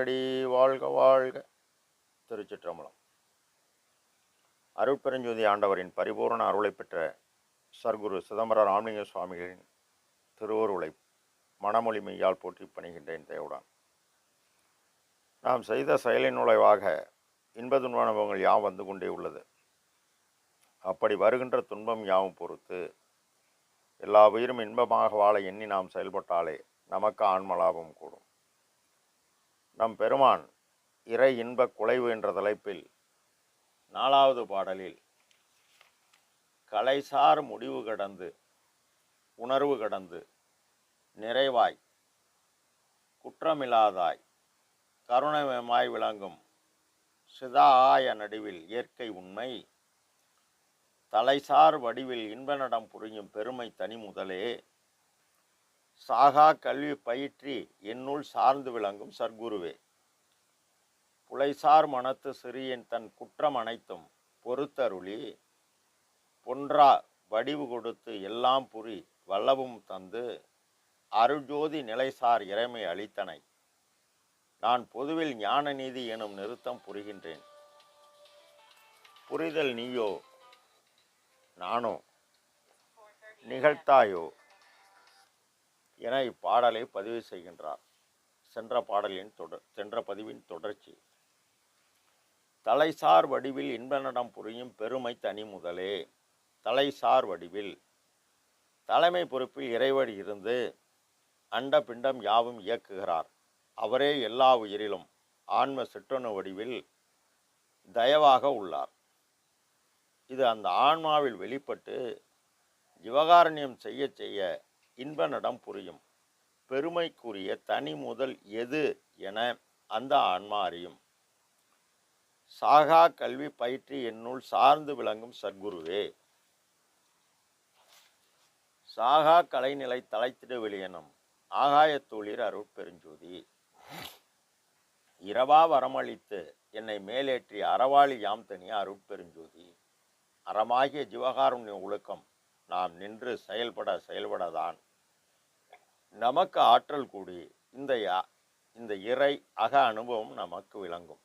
மலரடி வாழ்க வாழ்க. திருச்சிற்றம்பலம். அருட்பெருஞ்சோதி ஆண்டவரின் பரிபூரண அருளை பெற்ற சர்க்குரு சிதம்பர ராமலிங்க சுவாமிகளின் திருவருளை மனமொழி மெய்யால் போற்றி பணிகின்றேன் தேவுடன். நாம் செய்த செயலின் நுழைவாக இன்ப துன்ப அனுபவங்கள் யாவும் வந்து கொண்டே உள்ளது. அப்படி வருகின்ற துன்பம் யாவும் பொறுத்து எல்லா உயிரும் இன்பமாக வாழ எண்ணி நாம் செயல்பட்டாலே நமக்கு ஆன்மலாபம் கூடும். நம் பெருமான் இறை இன்ப குலைவு என்ற தலைப்பில் நாலாவது பாடலில் கலைசார் முடிவு கடந்து உணர்வு கடந்து நிறைவாய் குற்றமில்லாதாய் கருணமயமாய் விளங்கும் சிதாய நடுவில் இயற்கை உண்மை தலைசார் வடிவில் இன்பனடம் புரியும் பெருமை தனி முதலே சாகா கல்வி பயிற்றி என்னுள் சார்ந்து விளங்கும் சர்க்குருவே. புலைசார் மனத்து சிறியன் தன் குற்றம் அனைத்தும் பொறுத்தருளி பொன்றா வடிவு கொடுத்து எல்லாம் புரி வல்லவும் தந்து அருள்ஜோதி நிலைசார் இறைமை அளித்தனை. நான் பொதுவில் ஞான நீதி எனும் நிறுத்தம் புரிகின்றேன். புரிதல் நீயோ? நானோ? நிகழ்த்தாயோ? என இப்பாடலை பதிவு செய்கின்றார். சென்ற பாடலின் தொடர் சென்ற பதிவின் தொடர்ச்சி. தலைசார் வடிவில் இன்பநடம் புரியும் பெருமை தனி முதலே. தலைசார் வடிவில். தலைமை பொறுப்பில் இறைவடி இருந்து அண்ட பிண்டம் யாவும் இயக்குகிறார். அவரே எல்லா உயிரிலும் ஆன்ம சிற்றணு வடிவில் தயவாக உள்ளார். இது அந்த ஆன்மாவில் வெளிப்பட்டு ஜிவகாரண்யம் செய்ய செய்ய இன்ப நடம் புரியும். பெருமைக்குரிய தனி முதல் எது என அந்த ஆன்மா அறியும். சாகா கல்வி பயிற்று என்னுள் சார்ந்து விளங்கும் சத்குருவே. சாகா கலைநிலை தலைத்திட வெளியனும் ஆகாயத்தூளிர் அருட்பெருஞ்சோதி இரவா வரமளித்து என்னை மேலேற்றி அறவாளி யாம் தனியா அருட்பெருஞ்சோதி அறமாகிய ஜீவகாருண்ய ஒழுக்கம் நாம் நின்று செயல்பட செயல்படதான். நமக்கு ஆற்றல் கூடி இந்த இந்த இறை அக அனுபவம் நமக்கு விளங்கும்.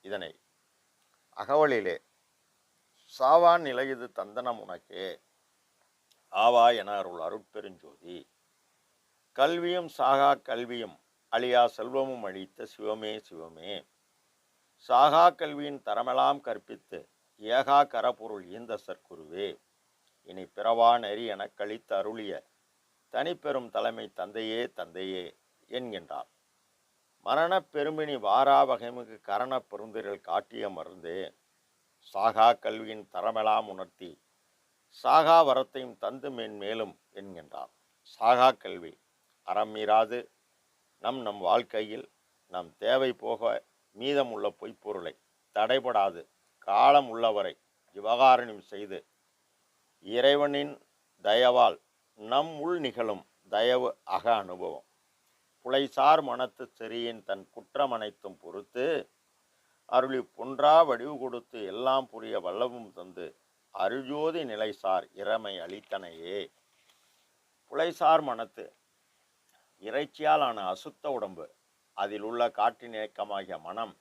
இதனை அகவலிலே சாவான் நிலையது தந்தனம் உனக்கே ஆவா என அருள் அருட்பெருஞ்சோதி. கல்வியும் சாகா கல்வியும் அழியா செல்வமும் அழித்த சிவமே சிவமே. சாகா கல்வியின் தரமெல்லாம் கற்பித்து ஏகா கரப்பொருள் ஈந்த சற்குருவே. இனி பிறவா நெறி எனக் கழித்து அருளிய தனிப்பெரும் தலைமை தந்தையே தந்தையே என்கின்றார். மரணப் பெரும்பினி வாரா வகைமிகு கரணப் பெருந்திரல் காட்டிய மருந்தே சாகா கல்வியின் தரமெலாம் உணர்த்தி சாகா வரத்தையும் தந்து மேன்மேலும் என்கின்றார். சாகா கல்வி அறம் மீறாது நம் நம் வாழ்க்கையில் நம் தேவை போக மீதமுள்ள பொய்ப்பொருளை தடைபடாது காலம் உள்ளவரை விவகாரணம் செய்து இறைவனின் தயவால் நம் உள் நிகழும் தயவு அக அனுபவம். புலைசார் மனத்து செறியின் தன் குற்றம் அனைத்தும் பொறுத்து அருளி பொன்றா வடிவு கொடுத்து எல்லாம் புரிய வல்லவும் தந்து அருஜோதி நிலைசார் இறைமை அளித்தனையே. புலைசார் மனத்து இறைச்சியால் ஆன அசுத்த உடம்பு அதில் உள்ள காற்றின் இயக்கமாகிய மனம்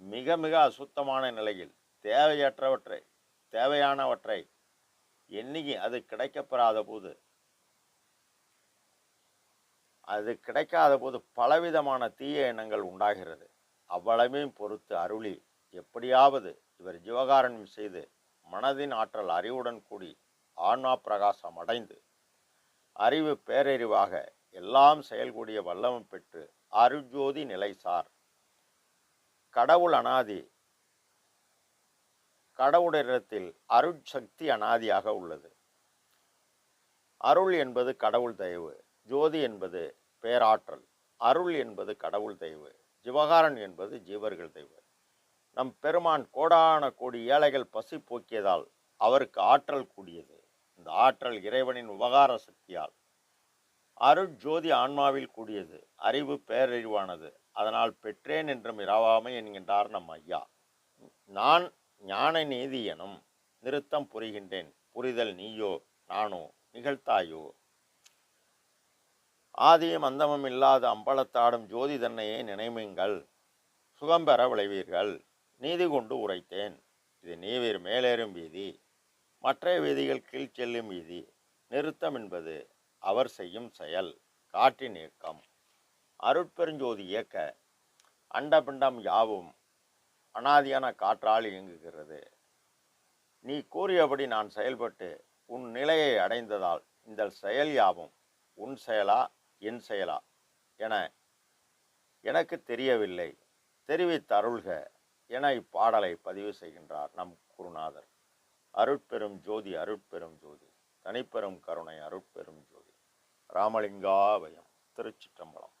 மிக மிக அசுத்தமான நிலையில் தேவையற்றவற்றை தேவையானவற்றை எண்ணிக்கை அது கிடைக்கப்பெறாத போது அது கிடைக்காத போது பலவிதமான தீய எண்ணங்கள் உண்டாகிறது. அவ்வளவையும் பொறுத்து அருளி எப்படியாவது இவர் ஜீவகாரணம் செய்து மனதின் ஆற்றல் அறிவுடன் கூடி ஆன்மா பிரகாசம் அடைந்து அறிவு பேரறிவாக எல்லாம் செயல்கூடிய வல்லமம் பெற்று அருஜோதி நிலைசார் கடவுள் அனாதி கடவுளிடத்தில் அருட்சக்தி அனாதியாக உள்ளது. அருள் என்பது கடவுள் தயவு. ஜோதி என்பது பேராற்றல் அருள் என்பது கடவுள் தெய்வு ஜிவகாரன் என்பது ஜீவர்கள் தெய்வு. நம் பெருமான் கோடான கோடி ஏழைகள் பசி போக்கியதால் அவருக்கு ஆற்றல் கூடியது. இந்த ஆற்றல் இறைவனின் உபகார சக்தியால். அருட்ஜோதி ஆன்மாவில் கூடியது. அறிவு பேரறிவானது. அதனால் பெற்றேன் என்றும் இரவாமை என்கின்றார் நம் ஐயா. நான் ஞான நீதி எனும் நிறுத்தம் புரிகின்றேன். புரிதல் நீயோ நானோ நிகழ்த்தாயோ ஆதியும் அந்தமும் இல்லாத அம்பலத்தாடும் ஜோதி தன்னையே நினைமுங்கள். சுகம் பெற விளைவீர்கள் நீதி கொண்டு உரைத்தேன். இது நீவீர் மேலேறும் வீதி. மற்ற வீதிகள் கீழ் செல்லும் வீதி. நிறுத்தம் என்பது அவர் செய்யும் செயல். காற்றின் இயக்கம். அருட்பெருஞ்சோதி இயக்க. அண்டபிண்டம் யாவும் அனாதியான காற்றால் இயங்குகிறது. நீ கூறியபடி நான் செயல்பட்டு உன் நிலையை அடைந்ததால் இந்த செயல் யாவும் உன் செயலா? என் செயலா? என எனக்கு தெரியவில்லை. தெரிவித்தருள்க என இப்பாடலை பதிவு செய்கின்றார் நம் குருநாதர். அருட்பெரும் ஜோதி அருட்பெரும் ஜோதி. தனிப்பெரும் கருணை அருட்பெரும் ஜோதி. ராமலிங்காவயம் திருச்சிற்றம்பலம்.